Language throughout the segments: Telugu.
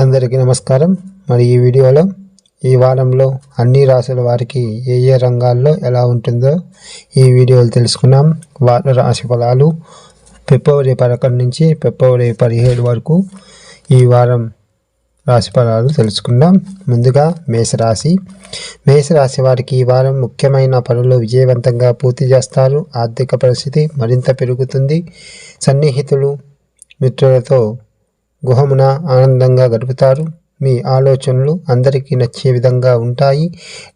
అందరికీ నమస్కారం. మరి ఈ వీడియోలో ఈ వారంలో అన్ని రాశుల వారికి ఏ ఏ రంగాల్లో ఎలా ఉంటుందో ఈ వీడియోలు తెలుసుకున్నాం. వార రాశి ఫలాలు ఫిబ్రవరి పదకొండు నుంచి ఫిబ్రవరి పదిహేడు వరకు ఈ వారం రాశి ఫలాలు తెలుసుకుందాం. ముందుగా మేషరాశి. మేషరాశి వారికి ఈ వారం ముఖ్యమైన పనులు విజయవంతంగా పూర్తి చేస్తారు. ఆర్థిక పరిస్థితి మరింత పెరుగుతుంది. సన్నిహితులు మిత్రులతో గుహమున ఆనందంగా గడుపుతారు. మీ ఆలోచనలు అందరికీ నచ్చే విధంగా ఉంటాయి.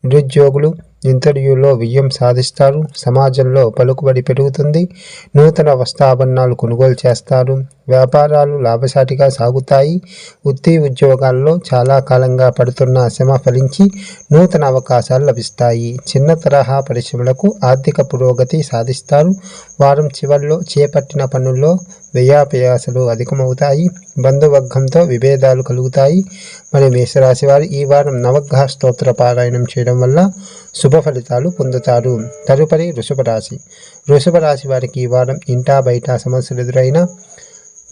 నిరుద్యోగులు ఇంటర్వ్యూలో విజయం సాధిస్తారు. సమాజంలో పలుకుబడి పెరుగుతుంది. నూతన వస్త్రాభరణాలు కొనుగోలు చేస్తారు. వ్యాపారాలు లాభసాటిగా సాగుతాయి. వృత్తి ఉద్యోగాల్లో చాలా కాలంగా పడుతున్న శ్రమ ఫలించి నూతన అవకాశాలు లభిస్తాయి. చిన్న తరహా పరిశ్రమలకు ఆర్థిక పురోగతి సాధిస్తారు. వారం చివరిలో చేపట్టిన పనుల్లో వ్యయాపయాసలు అధికమవుతాయి. బంధువర్గంతో విభేదాలు కలుగుతాయి. మరి మేషరాశి వారు ఈ వారం నవగ్రహ స్తోత్ర పారాయణం చేయడం వల్ల శుభ ఫలితాలు పొందుతారు. తదుపరి వృషభ రాశి. వృషభ రాశి వారికి ఈ వారం ఇంటా బయట సమస్యలు ఎదురైనా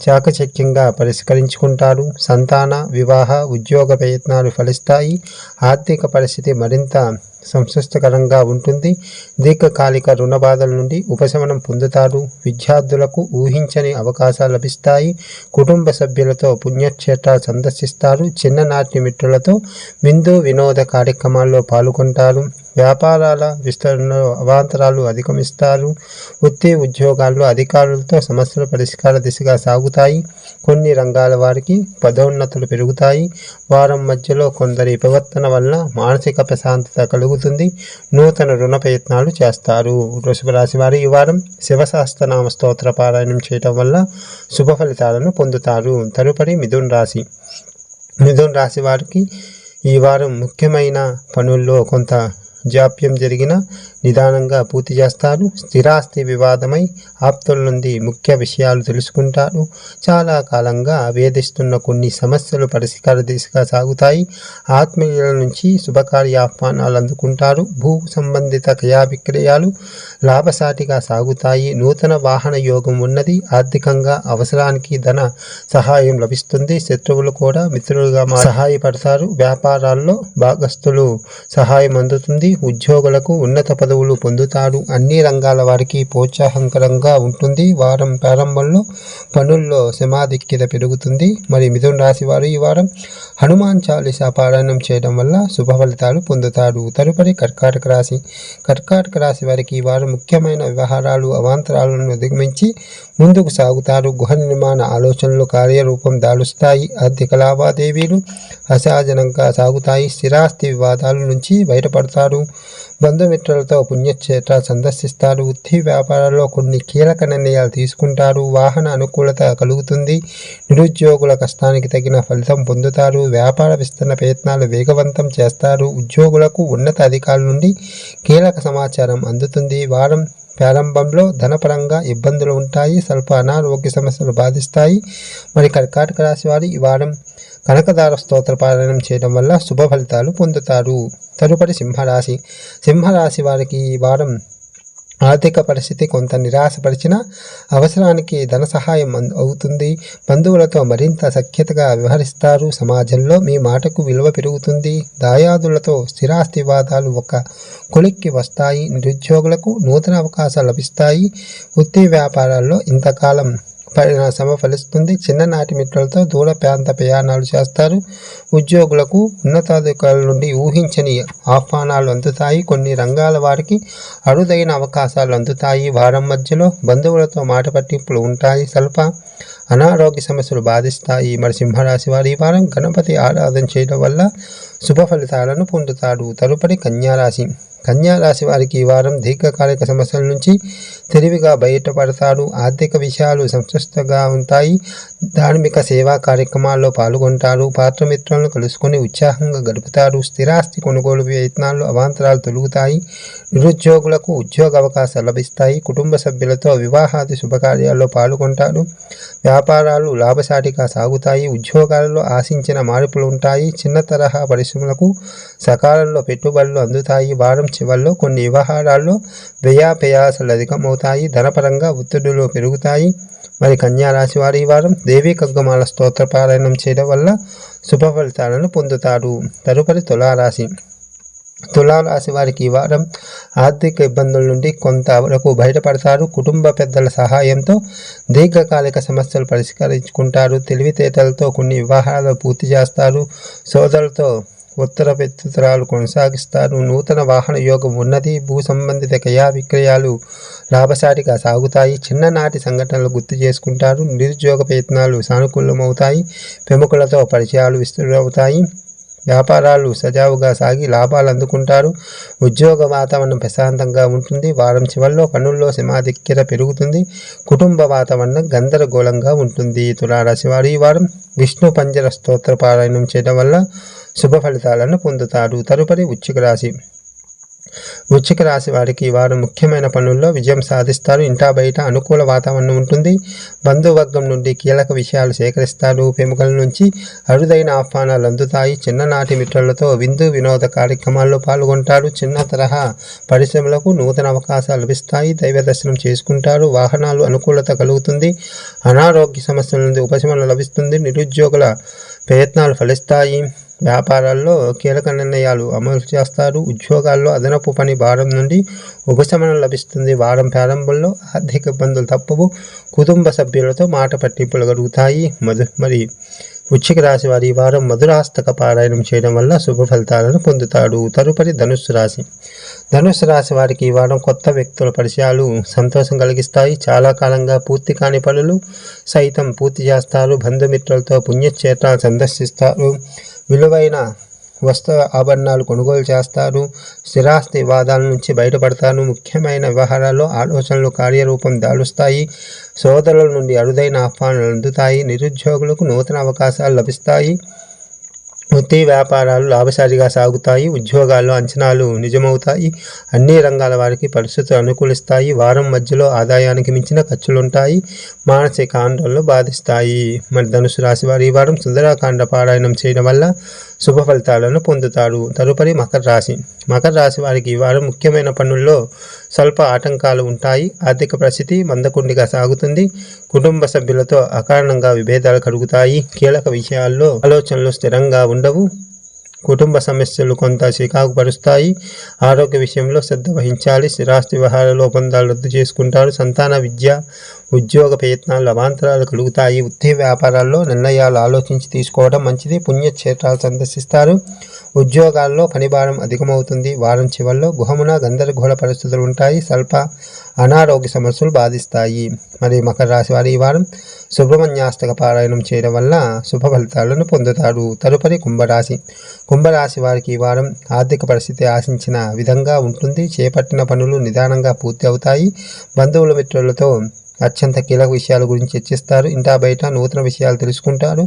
చాకచక్యంగా పరిష్కరించుకుంటారు. సంతాన వివాహ ఉద్యోగ ప్రయత్నాలు ఫలిస్తాయి. ఆర్థిక పరిస్థితి మరింత సంతృష్టకరంగా ఉంటుంది. దీర్ఘకాలిక రుణ బాధల నుండి ఉపశమనం పొందుతారు. విద్యార్థులకు ఊహించని అవకాశాలు లభిస్తాయి. కుటుంబ సభ్యులతో పుణ్యక్షేత్రాలు సందర్శిస్తారు. చిన్ననాటి మిత్రులతో విందు వినోద కార్యక్రమాల్లో పాల్గొంటారు. వ్యాపారాల విస్తరణలో అవాంతరాలు అధిగమిస్తారు. వృత్తి ఉద్యోగాల్లో అధికారులతో సమస్యల పరిష్కార దిశగా సాగుతాయి. కొన్ని రంగాల వారికి పదోన్నతులు పెరుగుతాయి. వారం మధ్యలో కొందరి ప్రవర్తన వల్ల మానసిక ప్రశాంతత కలుగు కలుగుతుంది నూతన రుణ ప్రయత్నాలు చేస్తారు. వృషభ రాశి వారు ఈ వారం శివశాస్త్రనామ స్తోత్ర పారాయణం చేయటం వల్ల శుభ ఫలితాలను పొందుతారు. తదుపరి మిథున్ రాశి. మిథున్ రాశి వారికి ఈ వారం ముఖ్యమైన పనుల్లో కొంత జాప్యం జరిగిన నిదానంగా పూర్తి చేస్తారు స్థిరాస్తి వివాదమై ఆప్తుల నుండి ముఖ్య విషయాలు తెలుసుకుంటారు చాలా కాలంగా వేధిస్తున్న కొన్ని సమస్యలు పరిష్కార దిశగా సాగుతాయి. ఆత్మీయుల నుంచి శుభకార్య ఆహ్వానాలు అందుకుంటారు. భూ సంబంధిత క్రయా విక్రయాలు లాభసాటిగా సాగుతాయి. నూతన వాహన యోగం ఉన్నది. ఆర్థికంగా అవసరానికి ధన సహాయం లభిస్తుంది. శత్రువులు కూడా మిత్రులుగా సహాయపడతారు. వ్యాపారాల్లో భాగస్తులు సహాయం అందుతుంది. ఉద్యోగులకు ఉన్నత పదవులు పొందుతారు అన్ని రంగాల వారికి ప్రోత్సాహకరంగా ఉంటుంది. వారం ప్రారంభంలో పనుల్లో సమాధిక్యత పెరుగుతుంది. మరి మిథున రాశి వారు ఈ వారం హనుమాన్ చాలీసా పారాయణం చేయడం వల్ల శుభ ఫలితాలు పొందుతారు తదుపరి కర్కాటక రాశి. కర్కాటక రాశి వారికి వారు ముఖ్యమైన వ్యవహారాలు అవాంతరాలను అధిగమించి ముందుకు సాగుతారు. గృహ నిర్మాణ ఆలోచనలు కార్యరూపం దాలుస్తాయి. ఆర్థిక లావాదేవీలు అసహజనంగా సాగుతాయి. స్థిరాస్తి వివాదాల నుంచి బయటపడతారు. బంధుమిత్రులతో పుణ్యక్షేత్ర సందర్శిస్తారు. వృత్తి వ్యాపారాల్లో కొన్ని కీలక నిర్ణయాలు తీసుకుంటారు. వాహన అనుకూలత కలుగుతుంది. నిరుద్యోగుల కష్టానికి తగిన ఫలితం పొందుతారు. వ్యాపార విస్తరణ ప్రయత్నాలు వేగవంతం చేస్తారు. ఉద్యోగులకు ఉన్నత అధికారుల నుండి కీలక సమాచారం అందుతుంది. వారం ప్రారంభంలో ధనపరంగా ఇబ్బందులు ఉంటాయి. స్వల్ప అనారోగ్య సమస్యలు బాధిస్తాయి. మరి కర్కాటక రాశి వారు ఈ వారం కనకదార స్తోత్ర పారాయణం చేయడం వల్ల శుభ ఫలితాలు పొందుతారు. తదుపరి సింహరాశి. సింహరాశి వారికి ఈ వారం ఆర్థిక పరిస్థితి కొంత నిరాశపరిచిన అవసరానికి ధన సహాయం అవుతుంది. బంధువులతో మరింత సఖ్యతగా వ్యవహరిస్తారు. సమాజంలో మీ మాటకు విలువ పెరుగుతుంది. దాయాదులతో స్థిరాస్తివాదాలు ఒక కొలిక్కి వస్తాయి. నిరుద్యోగులకు నూతన అవకాశాలు లభిస్తాయి. వృత్తి వ్యాపారాల్లో ఇంతకాలం పడిన ఫలిస్తుంది చిన్ననాటి మిత్రులతో దూర ప్రాంత ప్రయాణాలు చేస్తారు. ఉద్యోగులకు ఉన్నతాధికారుల నుండి ఊహించని ఆహ్వానాలు అందుతాయి. కొన్ని రంగాల వారికి అరుదైన అవకాశాలు అందుతాయి. వారం మధ్యలో బంధువులతో మాట పట్టింపులు ఉంటాయి. స్వల్ప అనారోగ్య సమస్యలు బాధిస్తాయి. మరి సింహరాశి వారి ఈ వారం గణపతి ఆరాధన చేయడం వల్ల శుభ ఫలితాలను పొందుతాడు తదుపరి కన్యారాశి కన్యా రాశి వారికి ఈ వారం దీర్ఘకాలిక సమస్యల నుంచి తెలివిగా బయటపడతారు. ఆర్థిక విషయాలు సంతృష్టంగా ఉంటాయి. ధార్మిక సేవా కార్యక్రమాల్లో పాల్గొంటారు. పాత్రమిత్రులను కలుసుకొని ఉత్సాహంగా గడుపుతారు. స్థిరాస్తి కొనుగోలు ప్రయత్నాల్లో అవాంతరాలు తొలుగుతాయి. నిరుద్యోగులకు ఉద్యోగ అవకాశాలు లభిస్తాయి. కుటుంబ సభ్యులతో వివాహాది శుభకార్యాల్లో పాల్గొంటారు. వ్యాపారాలు లాభసాటిగా సాగుతాయి. ఉద్యోగాలలో ఆశించిన మార్పులు ఉంటాయి. చిన్న తరహా పరిశ్రమలకు సకాలంలో పెట్టుబడులు అందుతాయి. వారం చివరిలో కొన్ని వ్యవహారాల్లో వ్యయాపయాసలు అధికమవుతాయి ధనపరంగా ఒత్తిడులు పెరుగుతాయి. మరి కన్యా రాశి వారు ఈ వారం దేవీ కగ్గమాల స్తోత్ర పారాయణం చేయడం వల్ల శుభ ఫలితాలను పొందుతారు. తదుపరి తులారాశి. తులారాశి వారికి ఈ వారం ఆర్థిక ఇబ్బందుల నుండి కొంత వరకు బయటపడతారు. కుటుంబ పెద్దల సహాయంతో దీర్ఘకాలిక సమస్యలు పరిష్కరించుకుంటారు. తెలివితేటలతో కొన్ని వివాహాలు పూర్తి చేస్తారు. సోదరులతో ఉత్తర పెత్తుతరాలు కొనసాగిస్తారు నూతన వాహన యోగం ఉన్నది. భూ సంబంధిత క్రయా విక్రయాలు లాభసాటిగా సాగుతాయి. చిన్ననాటి సంఘటనలు గుర్తు చేసుకుంటారు. నిరుద్యోగ ప్రయత్నాలు సానుకూలమవుతాయి. ప్రముఖులతో పరిచయాలు విస్తృతమవుతాయి. వ్యాపారాలు సజావుగా సాగి లాభాలు అందుకుంటారు. ఉద్యోగ వాతావరణం ప్రశాంతంగా ఉంటుంది. వారం చివరిలో పనుల్లో సమాధిక్యత పెరుగుతుంది. కుటుంబ వాతావరణం గందరగోళంగా ఉంటుంది. తులారాశి వారు ఈ వారం విష్ణు పంజర స్తోత్ర పారాయణం చేయడం వల్ల శుభ ఫలితాలను పొందుతారు. తదుపరి వృచ్చిక రాశి. వృచ్చిక రాశి వారికి వారు ముఖ్యమైన పనుల్లో విజయం సాధిస్తారు. ఇంటా బయట అనుకూల వాతావరణం ఉంటుంది. బంధువర్గం నుండి కీలక విషయాలు సేకరిస్తారు. ప్రముఖుల నుంచి అరుదైన ఆహ్వానాలు అందుతాయి. చిన్ననాటి మిత్రులతో విందు వినోద కార్యక్రమాల్లో పాల్గొంటారు. చిన్న తరహా పరిశ్రమలకు నూతన అవకాశాలు లభిస్తాయి. దైవ దర్శనం చేసుకుంటారు. వాహనాలు అనుకూలత కలుగుతుంది. అనారోగ్య సమస్యల నుండి ఉపశమనం లభిస్తుంది. నిరుద్యోగుల ప్రయత్నాలు ఫలిస్తాయి. వ్యాపారాల్లో కీలక నిర్ణయాలు అమలు చేస్తారు. ఉద్యోగాల్లో అదనపు పని భారం నుండి ఉపశమనం లభిస్తుంది. వారం ప్రారంభంలో ఆర్థిక ఇబ్బందులు తప్పవు. కుటుంబ సభ్యులతో మాట పట్టింపులు కలుగుతాయి మధు మరి వృశ్చిక రాశి వారి వారం మధురాస్తక పారాయణం చేయడం వల్ల శుభ ఫలితాలను పొందుతాడు. తదుపరి ధనుస్సు రాశి. ధనుస్సు రాశి వారికి ఈ వారం కొత్త వ్యక్తుల పరిచయాలు సంతోషం కలిగిస్తాయి. చాలా కాలంగా పూర్తి కాని పనులు సైతం పూర్తి చేస్తారు. బంధుమిత్రులతో పుణ్యక్షేత్రాలు సందర్శిస్తారు. విలువైన వస్త్ర ఆభరణాలు కొనుగోలు చేస్తారు స్థిరాస్తి వివాదాల నుంచి బయటపడతారు ముఖ్యమైన వ్యవహారాల్లో ఆలోచనలు కార్యరూపం దాలుస్తాయి సోదరుల నుండి అరుదైన ఆహ్వానాలు అందుతాయి నిరుద్యోగులకు నూతన అవకాశాలు లభిస్తాయి. వృత్తి వ్యాపారాలు లాభసారిగా సాగుతాయి ఉద్యోగాల్లో అంచనాలు నిజమవుతాయి అన్ని రంగాల వారికి పరిస్థితులు అనుకూలిస్తాయి వారం మధ్యలో ఆదాయానికి మించిన ఖర్చులుంటాయి మానసిక ఆందోళనలు బాధిస్తాయి. మరి ధనుసు రాశి వారి ఈ వారం సుందరాకాండ పారాయణం చేయడం వల్ల శుభ ఫలితాలను పొందుతారు. తదుపరి మకర రాశి. మకర రాశి వారికి ఈ వారం ముఖ్యమైన పనుల్లో స్వల్ప ఆటంకాలు ఉంటాయి. ఆర్థిక పరిస్థితి మందకుండిగా సాగుతుంది. కుటుంబ సభ్యులతో అకారణంగా విభేదాలు కలుగుతాయి. కీలక విషయాల్లో ఆలోచనలు స్థిరంగా ఉండవు. కుటుంబ సమస్యలు కొంత చికాకు పరుస్తాయి. ఆరోగ్య విషయంలో శ్రద్ధ వహించాలి. స్థిరాస్తి వ్యవహారాలు ఒప్పందాలు రద్దు చేసుకుంటారు. సంతాన విద్య ఉద్యోగ ప్రయత్నాలు అవాంతరాలు కలుగుతాయి. వృత్తి వ్యాపారాల్లో నిర్ణయాలు ఆలోచించి తీసుకోవడం మంచిది. పుణ్యక్షేత్రాలు సందర్శిస్తారు. ఉద్యోగాల్లో పనిభారం అధికమవుతుంది. వారం చివరిలో గుహమున గందరగోళ పరిస్థితులు ఉంటాయి. స్వల్ప అనారోగ్య సమస్యలు బాధిస్తాయి. మరి మకర రాశి వారి ఈ వారం సుబ్రహ్మణ్యాస్తక పారాయణం చేయడం వల్ల శుభ ఫలితాలను పొందుతారు. తదుపరి కుంభరాశి. కుంభరాశి వారికి ఈ వారం ఆర్థిక పరిస్థితి ఆశించిన విధంగా ఉంటుంది. చేపట్టిన పనులు నిదానంగా పూర్తి అవుతాయి. బంధువుల మిత్రులతో అత్యంత కీలక విషయాల గురించి చర్చిస్తారు. ఇంటా బయట నూతన విషయాలు తెలుసుకుంటారు.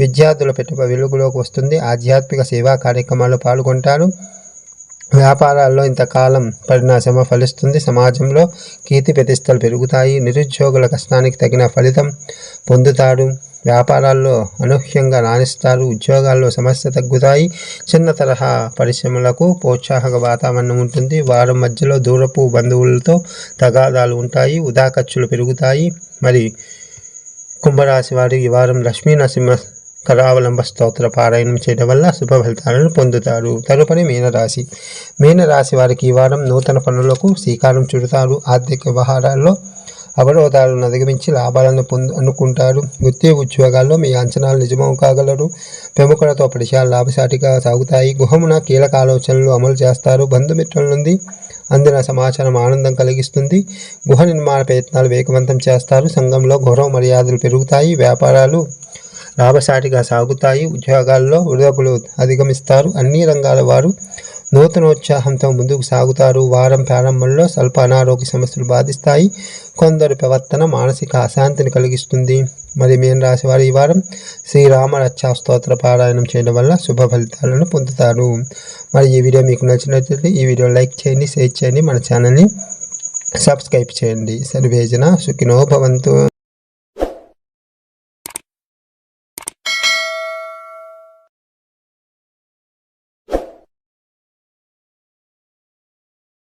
విద్యార్థుల పెట్టుబడి వెలుగులోకి వస్తుంది. ఆధ్యాత్మిక సేవా కార్యక్రమాల్లో పాల్గొంటారు. వ్యాపారాల్లో ఇంతకాలం పడిన శ్రమ ఫలిస్తుంది. సమాజంలో కీర్తి ప్రతిష్టలు పెరుగుతాయి. నిరుద్యోగుల కష్టానికి తగిన ఫలితం పొందుతాడు వ్యాపారాల్లో అనూహ్యంగా రాణిస్తారు ఉద్యోగాల్లో సమస్య తగ్గుతాయి చిన్న తరహా పరిశ్రమలకు ప్రోత్సాహక వాతావరణం ఉంటుంది. వారం మధ్యలో దూరపు బంధువులతో తగాదాలు ఉంటాయి ఉదా ఖర్చులు పెరుగుతాయి. మరి కుంభరాశి వారు ఈ వారం లక్ష్మీ నరసింహ కరావలంబ స్తోత్ర పారాయణం చేయడం వల్ల శుభ ఫలితాలను పొందుతారు. తదుపరి మీనరాశి. మీనరాశి వారికి ఈ వారం నూతన పనులకు శ్రీకారం చుడతారు. ఆర్థిక వ్యవహారాల్లో అవరోధాలను అధిగమించి లాభాలను పొందు అనుకుంటారు వృత్తి ఉద్యోగాల్లో మీ అంచనాలు నిజమవు కాగలరు. ప్రముఖులతో పరిచయాలు లాభసాటిగా సాగుతాయి. గుహమున కీలక ఆలోచనలు అమలు చేస్తారు. బంధుమిత్రుల నుండి అందిన సమాచారం ఆనందం కలిగిస్తుంది. గుహ నిర్మాణ ప్రయత్నాలు వేగవంతం చేస్తారు. సంఘంలో గౌరవ మర్యాదలు పెరుగుతాయి. వ్యాపారాలు లాభసాటిగా సాగుతాయి. ఉద్యోగాల్లో ఉద్యోగులు అధిగమిస్తారు. అన్ని రంగాల వారు నూతనోత్సాహంతో ముందుకు సాగుతారు. వారం ప్రారంభంలో స్వల్ప అనారోగ్య సమస్యలు బాధిస్తాయి. కొందరు ప్రవర్తన మానసిక అశాంతిని కలిగిస్తుంది. మరి మీన రాశి వారు ఈ వారం శ్రీరామ రక్షా స్తోత్ర పారాయణం చేయడం వల్ల శుభ ఫలితాలను పొందుతారు. మరి ఈ వీడియో మీకు నచ్చినట్లయితే ఈ వీడియో లైక్ చేయండి షేర్ చేయండి. మన ఛానల్ని సబ్స్క్రైబ్ చేయండి. సర్వేజన సుఖినో భవంతు.